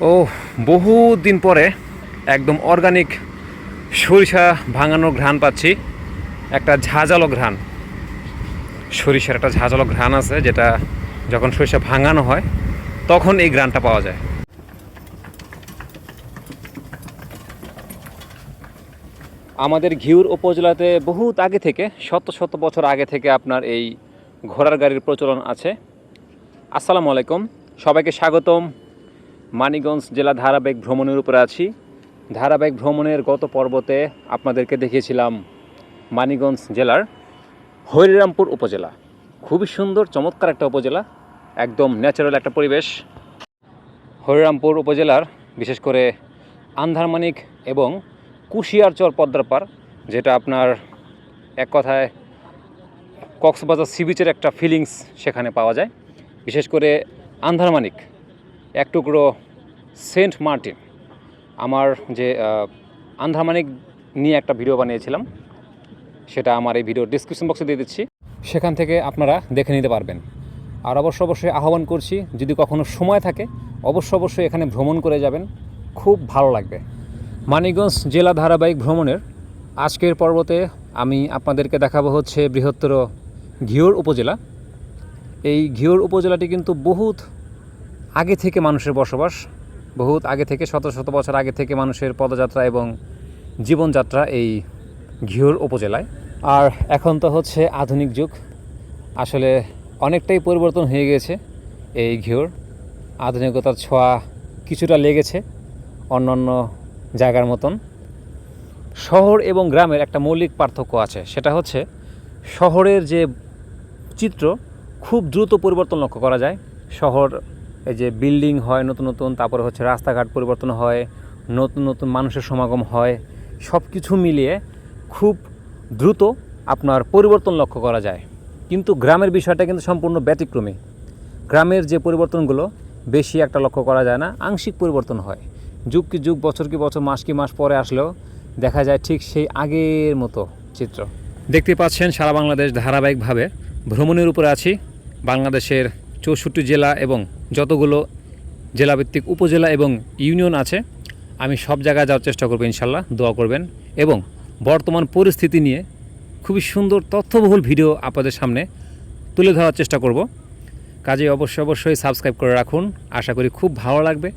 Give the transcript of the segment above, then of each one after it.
ও বহু দিন পরে একদম অর্গানিক সরিষা ভাঙানোর ঘ্রাণ পাচ্ছি। একটা ঝাঁঝালো ঘ্রাণ। সরিষার একটা ঝাঁঝালো ঘ্রাণ আছে, যেটা যখন সরিষা ভাঙানো হয়, তখন এই ঘ্রাণটা পাওয়া যায়। আমাদের ঘিউর উপজেলাতে বহুত আগে থেকে, শত শত বছর আগে থেকে আপনার এই ঘোড়ার গাড়ির প্রচলন আছে। আসসালামু আলাইকুম, সবাইকে স্বাগতম। মানিগঞ্জ জেলা ধারাবাহিক ভ্রমণের উপরে আছি। ধারাবাহিক ভ্রমণের গত পর্বতে আপনাদেরকে দেখিয়েছিলাম মানিগঞ্জ জেলার হরিরামপুর উপজেলা। খুবই সুন্দর, চমৎকার একটা উপজেলা, একদম ন্যাচারাল একটা পরিবেশ। হরিরামপুর উপজেলার বিশেষ করে আন্ধারমানিক এবং কুশিয়ারচর পদ্মার যেটা আপনার এক কথায় কক্সবাজার সি বিচের একটা ফিলিংস সেখানে পাওয়া যায়। বিশেষ করে আন্ধারমানিক। এক টুকরো সেন্ট মার্টিন আমার যে আহ, আন্ধারমানিক নিয়ে একটা ভিডিও বানিয়েছিলাম সেটা আমার এই ভিডিও ডিসক্রিপশন বক্সে দিয়ে দিচ্ছি। সেখান থেকে আপনারা দেখে নিতে পারবেন। আর অবশ্য অবশ্যই আহ্বান করছি যদি কখনো সময় থাকে অবশ্য অবশ্যই এখানে ভ্রমণ করে যাবেন। খুব ভালো লাগবে। মানিকগঞ্জ জেলা ধারাবাহিক ভ্রমণের আজকের পর্বতে আমি আপনাদেরকে দেখাবো হচ্ছে বৃহত্তর ঘিওর উপজেলা। এই ঘিওর উপজেলাটি কিন্তু বহুত আগে থেকে মানুষের বসবাস, বহুত আগে থেকে, শত শত বছর আগে থেকে মানুষের পদযাত্রা এবং জীবনযাত্রা এই ঘিওর উপজেলায়। আর এখন তো হচ্ছে আধুনিক যুগ। আসলে অনেকটাই পরিবর্তন হয়ে গেছে এই ঘিওর। আধুনিকতার ছোঁয়া কিছুটা লেগেছে অন্যান্য জায়গার মতন। শহর এবং গ্রামের একটা মৌলিক পার্থক্য আছে, সেটা হচ্ছে শহরের যে চিত্র, খুব দ্রুত পরিবর্তন লক্ষ্য করা যায়। শহর এই যে বিল্ডিং হয়, নতুন নতুন, তারপরে হচ্ছে রাস্তাঘাট পরিবর্তন হয়, নতুন নতুন মানুষের সমাগম হয় সব কিছু মিলিয়ে খুব দ্রুত আপনার পরিবর্তন লক্ষ্য করা যায়। কিন্তু গ্রামের বিষয়টা কিন্তু সম্পূর্ণ ব্যতিক্রমী। গ্রামের যে পরিবর্তনগুলো, বেশি একটা লক্ষ্য করা যায় না, আংশিক পরিবর্তন হয়। যুগ কি যুগ, বছর কি বছর, মাস কি মাস পরে আসলেও দেখা যায় ঠিক সেই আগের মতো চিত্র। দেখতে পাচ্ছেন সারা বাংলাদেশ ধারাবাহিকভাবে। ভ্রমণের উপরে আছি, বাংলাদেশের চৌষট্টি জেলা এবং যতগুলো জেলাভিত্তিক উপজেলা এবং ইউনিয়ন আছে, আমি সব জায়গায় যাওয়ার চেষ্টা করব ইনশাল্লাহ, দোয়া করবেন। এবং বর্তমান পরিস্থিতি নিয়ে খুবই সুন্দর তথ্যবহুল ভিডিও আপনাদের সামনে তুলে ধরার চেষ্টা করব। কাজে অবশ্যই অবশ্যই সাবস্ক্রাইব করে রাখুন। আশা করি খুব ভালো লাগবে।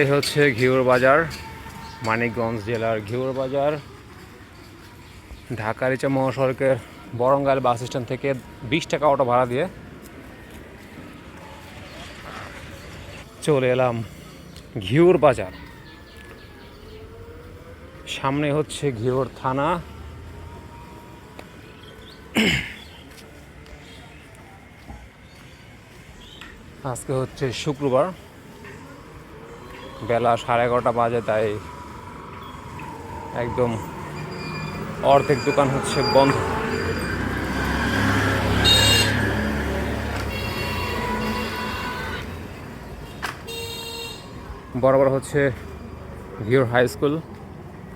এই হচ্ছে ঘিওর বাজার, মানিকগঞ্জ জেলার ঘিওর বাজার। ঢাকার ইচা মহাসড়কের বরঙ্গাল বাস স্ট্যান্ড থেকে বিশ টাকা অটো ভাড়া দিয়ে চলে এলাম ঘিওর বাজার। সামনে হচ্ছে ঘিওর থানা। আজকে হচ্ছে শুক্রবার। বেলা সাড়ে এগারোটা বাজে, তাই একদম অর্ধেক দোকান হচ্ছে বন্ধ। বরাবর হচ্ছে ঘিওর হাই স্কুল,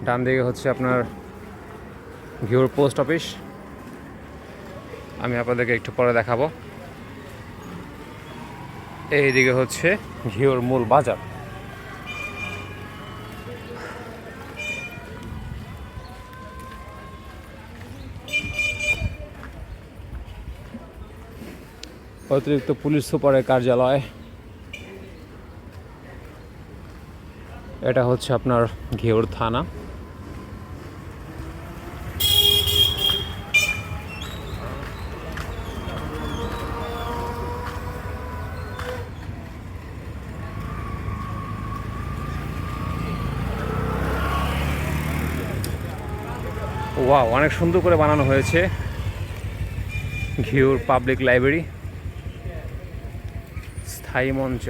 ডান দিকে হচ্ছে আপনার ঘিওর পোস্ট অফিস। আমি আপনাদেরকে একটু পরে দেখাবো। এইদিকে হচ্ছে ঘিওর মূল বাজার। অতিরিক্ত পুলিশ সুপারের কার্যালয়। এটা হচ্ছে আপনার ঘেউর থানা। ওয়াও, অনেক সুন্দর করে বানানো হয়েছে। Ghior public library. স্থায়ী মঞ্চ।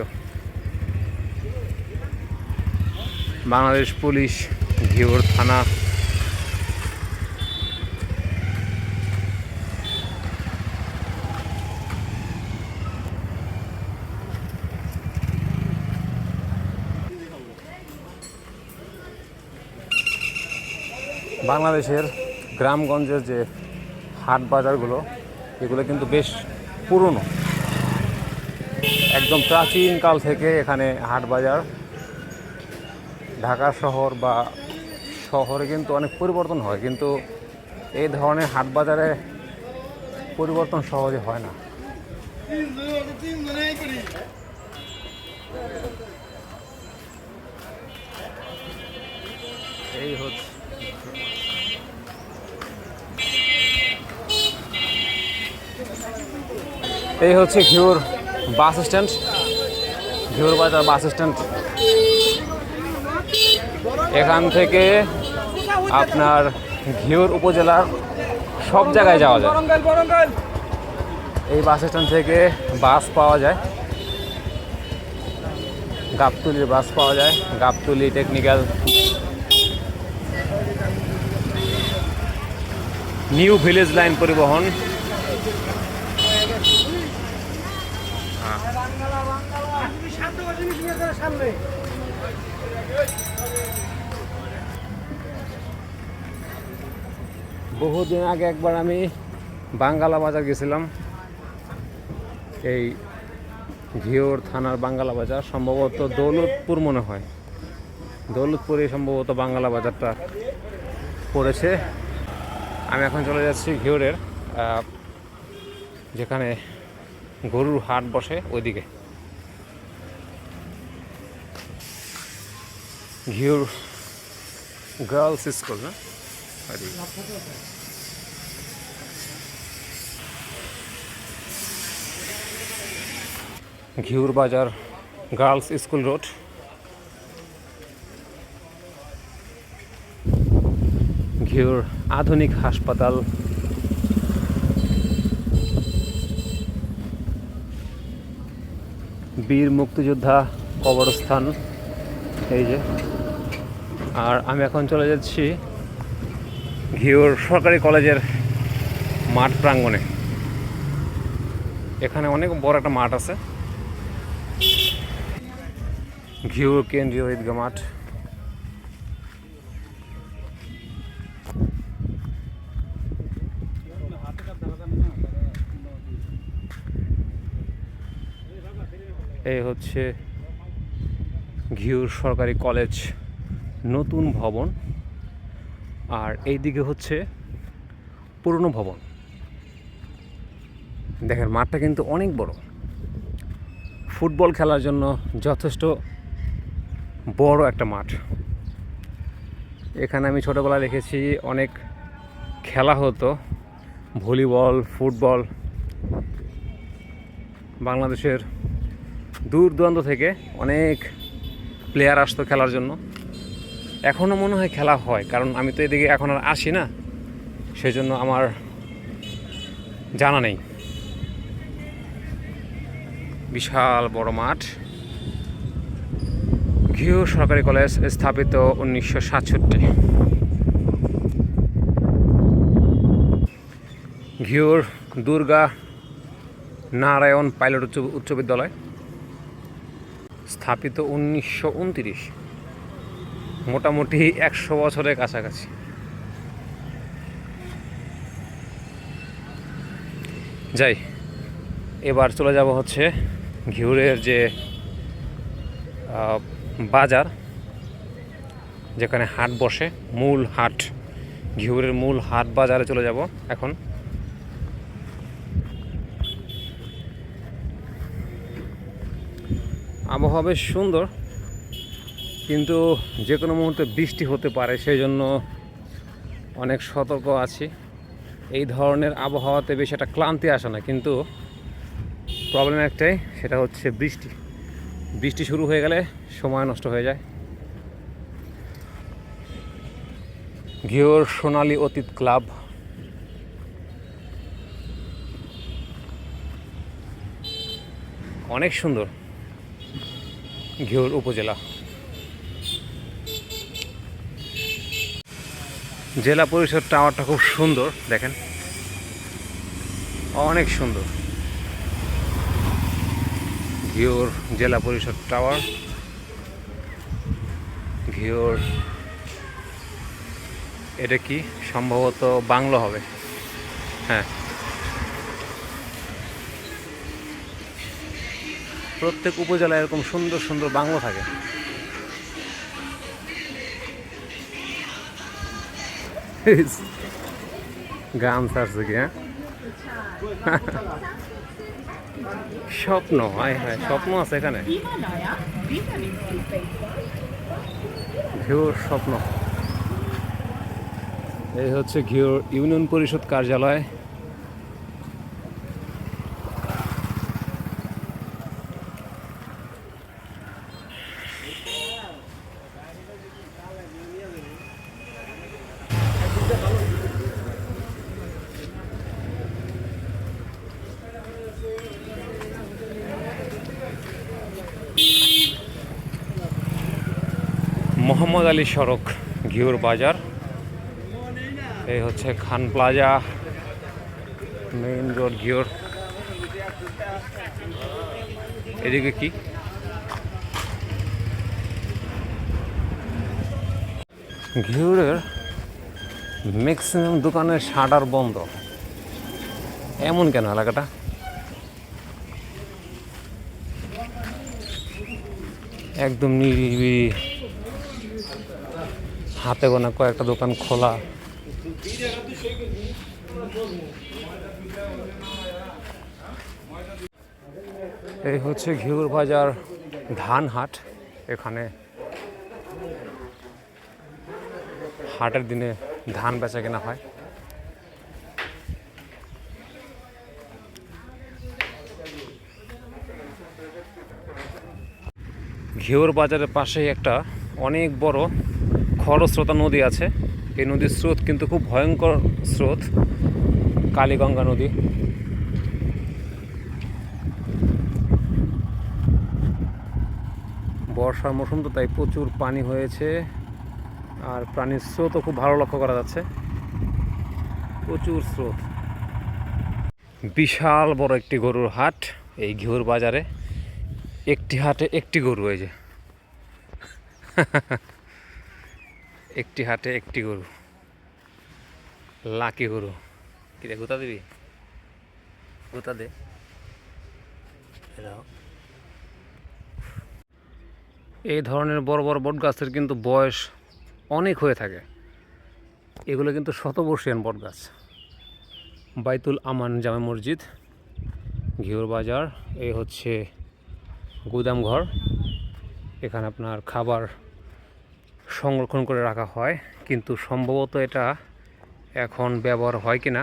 বাংলাদেশ পুলিশ, ঘিওর থানা। বাংলাদেশের গ্রামগঞ্জের যে হাট বাজারগুলো, এগুলো কিন্তু বেশ পুরনো। একদম প্রাচীনকাল থেকে এখানে হাট বাজার। ঢাকা শহর বা শহরে কিন্তু অনেক পরিবর্তন হয়, কিন্তু এই ধরনের হাট বাজারে পরিবর্তন সহজে হয় না। এই হচ্ছে। এই হচ্ছে বাস স্ট্যান্ড। ঘিউর বাজার বাস স্ট্যান্ড। এখান থেকে আপনার ঘিউর উপজেলার সব জায়গায় যাওয়া যায়। এই বাস স্ট্যান্ড থেকে বাস পাওয়া যায়। গাবতলির বাস পাওয়া যায়। Gabtoli technical new village line পরিবহন। বহুদিন আগে একবার আমি বাঙ্গালা বাজার গেছিলাম। এই ঘিওর থানার বাঙ্গালা বাজার, সম্ভবত দৌলতপুর মনে হয়। দৌলতপুরে সম্ভবত বাঙ্গালা বাজারটা পড়েছে। আমি এখন চলে যাচ্ছি ঘিওরের যেখানে গরুর হাট বসে ওইদিকে। ঘিওর গার্লস স্কুল, না। ঘিউর বাজার গার্লস স্কুল রোড। ঘিউর আধুনিক হাসপাতাল বীর মুক্তিযোদ্ধা কবরস্থান। এই যে। আর আমি এখন চলে যাচ্ছি ঘিওর সরকারি কলেজের মাঠ প্রাঙ্গণে। এখানে অনেক বড় একটা মাঠ আছে। ঘিওর কেন্দ্রীয় ঈদগাহ মাঠ। এই হচ্ছে ঘিওর সরকারি কলেজ, নতুন ভবন। আর এই দিকে হচ্ছে পুরনো ভবন। দেখেন, মাঠটা কিন্তু অনেক বড়। ফুটবল খেলার জন্য যথেষ্ট বড় একটা মাঠ। এখানে আমি ছোটোবেলায় দেখেছি অনেক খেলা হতো। Volleyball, football. বাংলাদেশের দূর দূরান্ত থেকে অনেক প্লেয়ার আসতো খেলার জন্য। এখনও মনে হয় খেলা হয়, কারণ আমি তো এদিকে এখন আর আসি না সেই জন্য আমার জানা নেই। বিশাল বড় মাঠ। ঘিউ সরকারি কলেজ স্থাপিত উনিশশো সাতষট্টি। ঘিউর দুর্গা নারায়ণ পাইলট উচ্চ উচ্চ বিদ্যালয়। স্থাপিত উনিশশো উনত্রিশ। মোটামুটি একশো বছরের কাছাকাছি। যাই, এবার চলে যাব হচ্ছে ঘিউরের যে বাজার, যেখানে হাট বসে, মূল হাট, ঘিউরের মূল হাট বাজারে চলে যাব এখন। আবহাওয়া বেশ সুন্দর, কিন্তু যে কোনো মুহূর্তে বৃষ্টি হতে পারে সেই জন্য অনেক সতর্ক আছি। এই ধরনের আবহাওয়াতে বেশি একটা ক্লান্তি আসে না, কিন্তু প্রবলেম একটাই, সেটা হচ্ছে বৃষ্টি। বৃষ্টি শুরু হয়ে গেলে সময় নষ্ট হয়ে যায়। ঘিওর সোনালী অতীত ক্লাব। অনেক সুন্দর। ঘিওর উপজেলা। জেলা পরিষদ টাওয়ারটা খুব সুন্দর, দেখেন। অনেক সুন্দর। ঘিওর জেলা পরিষদ টাওয়ার, ঘিওর, এটা কি? সম্ভবত বাংলো হবে। হ্যাঁ। প্রত্যেক উপজেলায় এরকম সুন্দর সুন্দর বাংলো থাকে। গান ছাড়ছে কি হ্যাঁ? স্বপ্ন, হায় হায়, স্বপ্ন আছে এখানে. ঘিওর স্বপ্ন। এই হচ্ছে ঘিওর ইউনিয়ন পরিষদ কার্যালয়। মোহাম্মদ আলী সড়ক ঘিওর বাজার। এই হচ্ছে Khan plaza, main road Ghior এদিকে কি? ঘিওরের ম্যাক্সিমাম দোকানের শাটার বন্ধ। এমন কেন এলাকাটা? একদম নিরিবিলি হাতে গোনা কয়েকটা দোকান খোলা। এই হচ্ছে ঘিউর বাজার ধান হাট এখানে হাটের দিনে ধান বেচা কেনা হয়। ঘিওর বাজারের পাশেই একটা অনেক বড় খরস্রোতা নদী আছে। এই নদীর স্রোত কিন্তু খুব ভয়ঙ্কর স্রোত, কালীগঙ্গা নদী। বর্ষার মৌসুম তো তাই প্রচুর পানি হয়েছে, আর প্রাণীর স্রোতও খুব ভালো লক্ষ্য করা যাচ্ছে। প্রচুর স্রোত। বিশাল বড় একটি গরুর হাট, এই ঘিউর বাজারে। একটি হাটে একটি গরু যে। একটি হাটে একটি গরু। লাকি গরু। কি কিরে গুতা দিবি? গুতা দে। এই ধরনের বড় বড় বট গাছের কিন্তু বয়স অনেক হয়ে থাকে। এগুলো কিন্তু শতবর্ষীয়ান বট গাছ বাইতুল আমান জামে মসজিদ ঘিওর বাজার এই হচ্ছে গুদাম ঘর এখানে আপনার খাবার সংরক্ষণ করে রাখা হয়, কিন্তু সম্ভবত এটা এখন ব্যবহার হয় কি না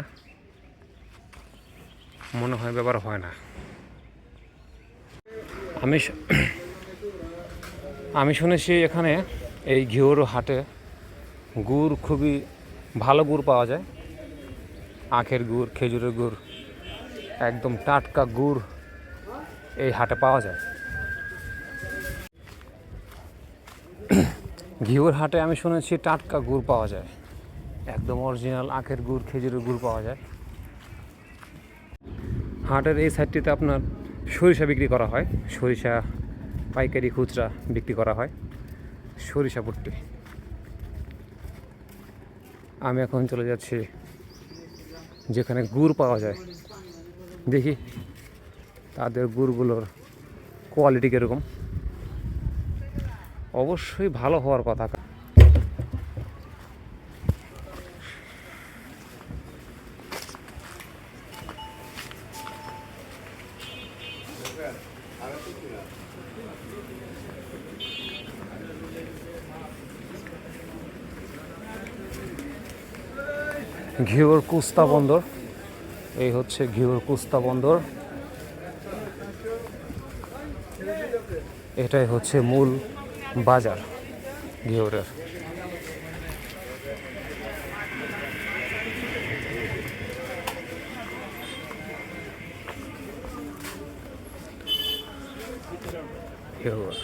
মনে হয় ব্যবহার হয় না। আমি আমি শুনেছি এখানে এই ঘিওর হাটে গুড় খুবই ভালো গুড় পাওয়া যায়। আখের গুড়, খেজুরের গুড়, একদম টাটকা গুড় এই হাটে পাওয়া যায়। ঘিওর হাটে আমি শুনেছি টাটকা গুড় পাওয়া যায়। একদম অরিজিনাল আখের গুড়, খেজুরের গুড় পাওয়া যায়। হাটের এই সাইডটিতে আপনার সরিষা বিক্রি করা হয়। সরিষা, পাইকারি খুচরা বিক্রি করা হয়। সরিষা পুট্টি। আমি এখন চলে যাচ্ছি যেখানে গুড় পাওয়া যায়। দেখি তাদের গুড়গুলোর কোয়ালিটি কীরকম। অবশ্যই ভালো হওয়ার কথা। ঘিওর কুস্তা বন্দর। এই হচ্ছে ঘিওর কুস্তা বন্দর। এটাই হচ্ছে মূল বাজার ঘিওরের। ঘিওর।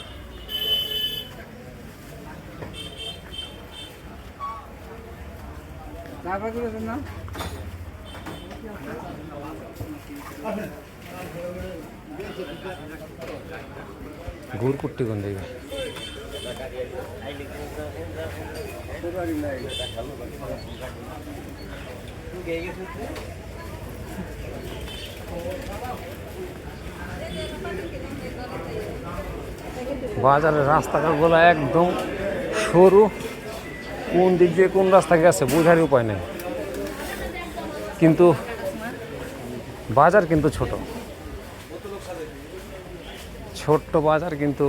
গুড় কুট্টি কোন বাজারের রাস্তাঘাটগুলো একদম সরু। কোন দিক দিয়ে কোন রাস্তা গেছে বোঝারই উপায় নেই। কিন্তু বাজার কিন্তু ছোট। ছোট্ট বাজার কিন্তু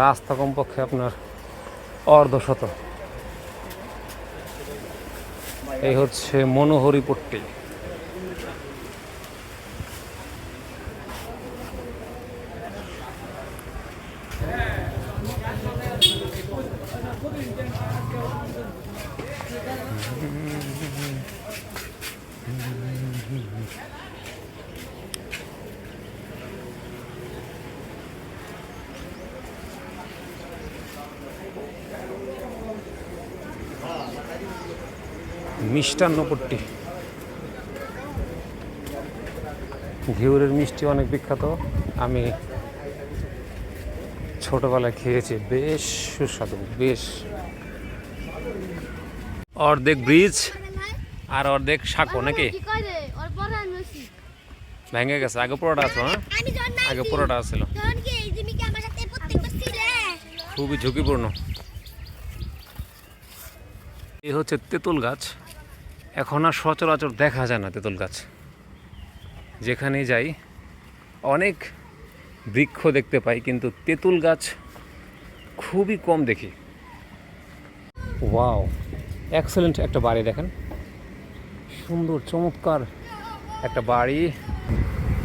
রাস্তা কমপক্ষে আপনার অর্ধশত এই হচ্ছে মনোহরিপট্টি। মিষ্টান্নপট্টি ঘিউরের মিষ্টি অনেক বিখ্যাত। আমি ছোটবেলায় খেয়েছি বেশ সুস্বাদু বেশ। অর্ধেক ব্রিজ আর অর্ধেক শাকো নাকি? কি করে ওর পরে আনছি ভেঙে গেছে আগে পুরোটা আছে না আগে পুরোটা ছিল তখন কি এই তুমি কি আমার সাথে প্রত্যেকবার ছিলে খুবই ঝুঁকিপূর্ণ। এই হচ্ছে তেঁতুল গাছ। এখন আর সচরাচর দেখা যায় না তেঁতুল গাছ। যেখানে যাই, অনেক বৃক্ষ দেখতে পাই, কিন্তু তেঁতুল গাছ খুবই কম দেখি। ওয়াও এক্সেলেন্ট একটা বাড়ি দেখেন। সুন্দর, চমৎকার একটা বাড়ি।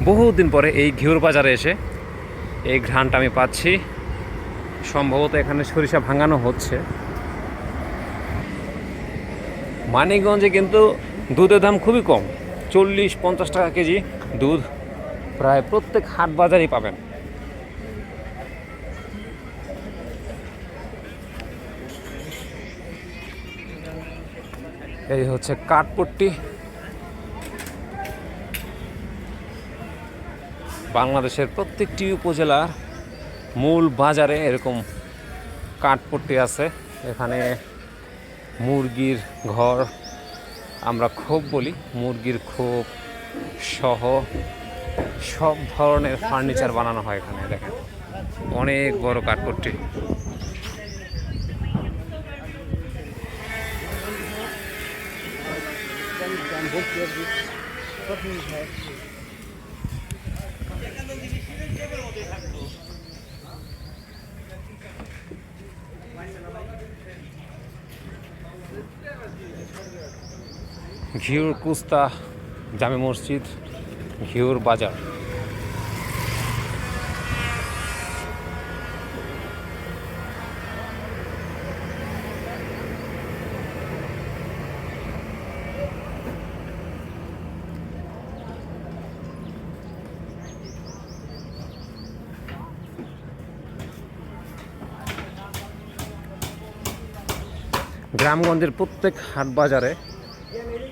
বহুদিন পরে এই ঘিউর বাজারে এসে এই ঘ্রাণটা আমি পাচ্ছি। সম্ভবত এখানে সরিষা ভাঙানো হচ্ছে। মানিকগঞ্জে কিন্তু দুধের দাম খুবই কম। চল্লিশ, পঞ্চাশ টাকা কেজি দুধ প্রায় প্রত্যেক হাট বাজারেই পাবেন। এই হচ্ছে কাঠপট্টি বাংলাদেশের প্রত্যেকটি উপজেলার মূল বাজারে এরকম কাঠপট্টি আছে। এখানে মুরগির ঘর, আমরা খোপ বলি, মুরগির খোপ সহ সব ধরনের ফার্নিচার বানানো হয় এখানে, দেখেন। অনেক বড় কাঠপট্টি। ঘিউর কুস্তা জামে মসজিদ ঘিউর বাজার। গ্রামগঞ্জের প্রত্যেক হাট বাজারে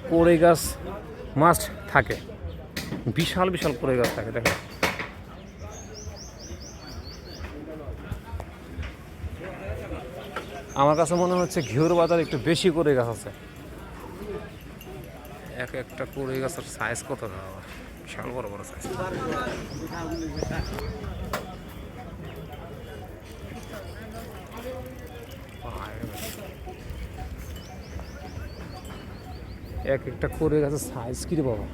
কোড়ে গাছ মাস্ট থাকে। বিশাল বিশাল কোড়ে গাছ থাকে, দেখেন। আমার কাছে মনে হচ্ছে ঘিউর বাজার একটু বেশি করে গাছ আছে। এক একটা কোড়ে গাছের সাইজ কত না বিশাল বড় বড় সাইজ এক একটা করে গেছে সাইজ কি রে বাবা?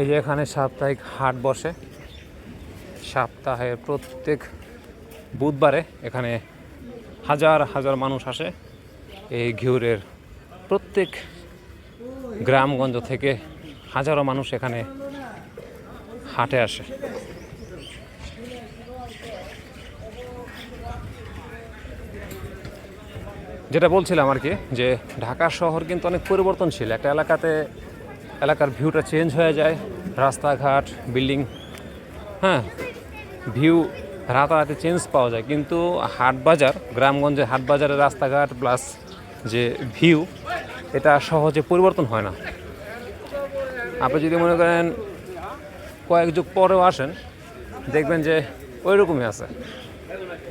এই যে এখানে সাপ্তাহিক হাট বসে। সপ্তাহের প্রত্যেক বুধবারে এখানে হাজার হাজার মানুষ আসে। এই ঘিউরের প্রত্যেক গ্রামগঞ্জ থেকে হাজারো মানুষ এখানে হাটে আসে। যেটা বলছিলাম আর কি, যে ঢাকা শহর কিন্তু অনেক পরিবর্তনশীল। একটা এলাকাতে এলাকার ভিউটা চেঞ্জ হয়ে যায়, রাস্তাঘাট বিল্ডিং হ্যাঁ ভিউ রাতারাতি চেঞ্জ পাওয়া যায়। কিন্তু হাটবাজার গ্রামগঞ্জে হাট বাজারের রাস্তাঘাট প্লাস যে ভিউ এটা সহজে পরিবর্তন হয় না। আপনি যদি মনে করেন কয়েক যুগ পরেও আসেন, দেখবেন যে ওই রকমই আছে।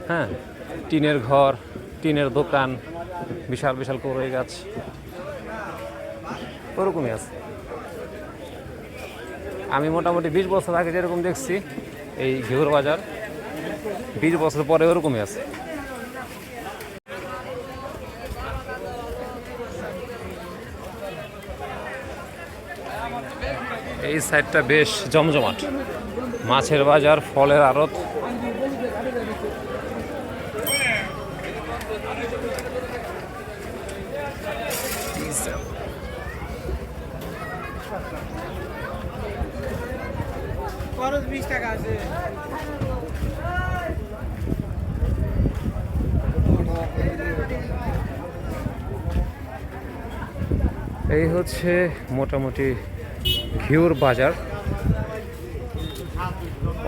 হ্যাঁ টিনের ঘর, টিনের দোকান বিশাল বিশাল করই গাছ। ওরকমই আছে। আমি মোটামুটি বিশ বছর আগে যেরকম দেখছি, এই ঘিউর বাজার, বিশ বছর পরে ওরকমই আছে। এই সাইডটা বেশ জমজমাট। মাছের বাজার, ফলের আড়ত। খরচ বিশ টাকা আছে। এই হচ্ছে মোটামুটি ঘিউর বাজার।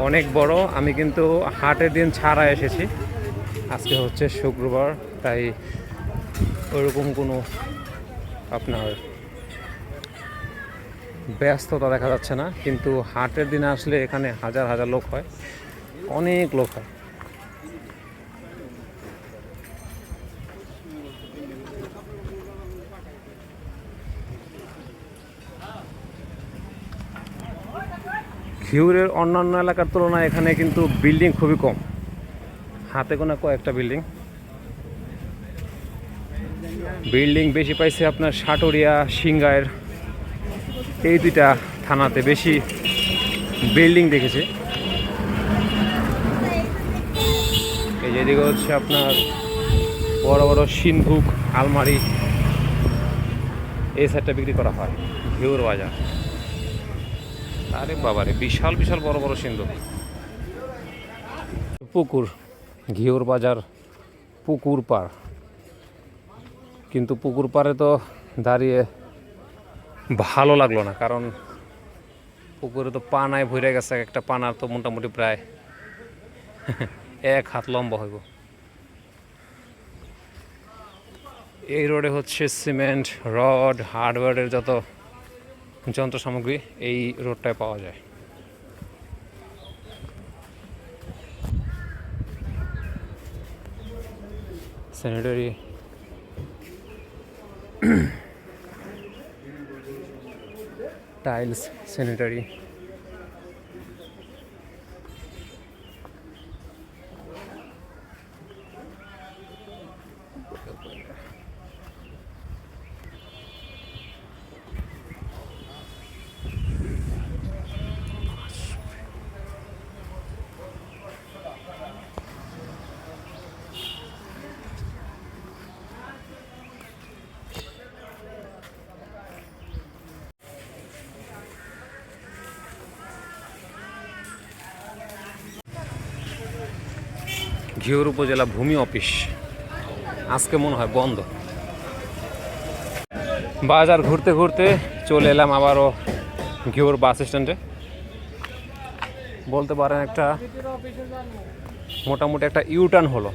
অনেক বড়, আমি কিন্তু হাটের দিন ছাড়া এসেছি। আজকে হচ্ছে শুক্রবার, তাই ওরকম কোনো আপনার ব্যস্ততা দেখা যাচ্ছে না, কিন্তু হাটের দিনে আসলে এখানে হাজার হাজার লোক হয়, অনেক লোক হয়। ঘিউরের অন্যান্য এলাকার তুলনায় এখানে কিন্তু বিল্ডিং খুবই কম। হাতে গোনা কয়েকটা বিল্ডিং বিল্ডিং বেশি পাইছে আপনার সাটুরিয়া সিংগায়ের এই দুইটা থানাতে বেশি বিল্ডিং দেখেছি। এই যেদিকে হচ্ছে আপনার বড় বড় সিন্ধুক, আলমারি, এই সাইডটা বিক্রি করা হয় ঘিউর বাজার। আরে বাবারে, বিশাল বিশাল বড় বড় সিন্ধু পুকুর, ঘিওর বাজার, পুকুর পাড়। কিন্তু পুকুর পাড়ে তো দাঁড়িয়ে ভালো লাগল না, কারণ পুকুরে তো পানায় ভরে গেছে, একটা পানার তো মোটামুটি প্রায় এক হাত লম্বা হইব। এই রোডে হচ্ছে সিমেন্ট, রড, হার্ডওয়্যারের যত যন্ত্র সামগ্রী, এই রোডটায় পাওয়া যায়। স্যানিটারি টাইলস স্যানিটারি ঘিওর উপজেলা ভূমি অফিস। আজকে মনে হয় বন্ধ। বাজার ঘুরতে ঘুরতে চলে এলাম আবারও ঘিওর বাস স্ট্যান্ডে। বলতে পারেন একটা মোটামুটি একটা ইউটার্ন হলো।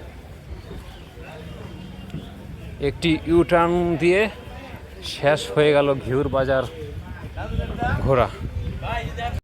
একটি ইউটার্ন দিয়ে শেষ হয়ে গেল ঘিউর বাজার ঘোরা।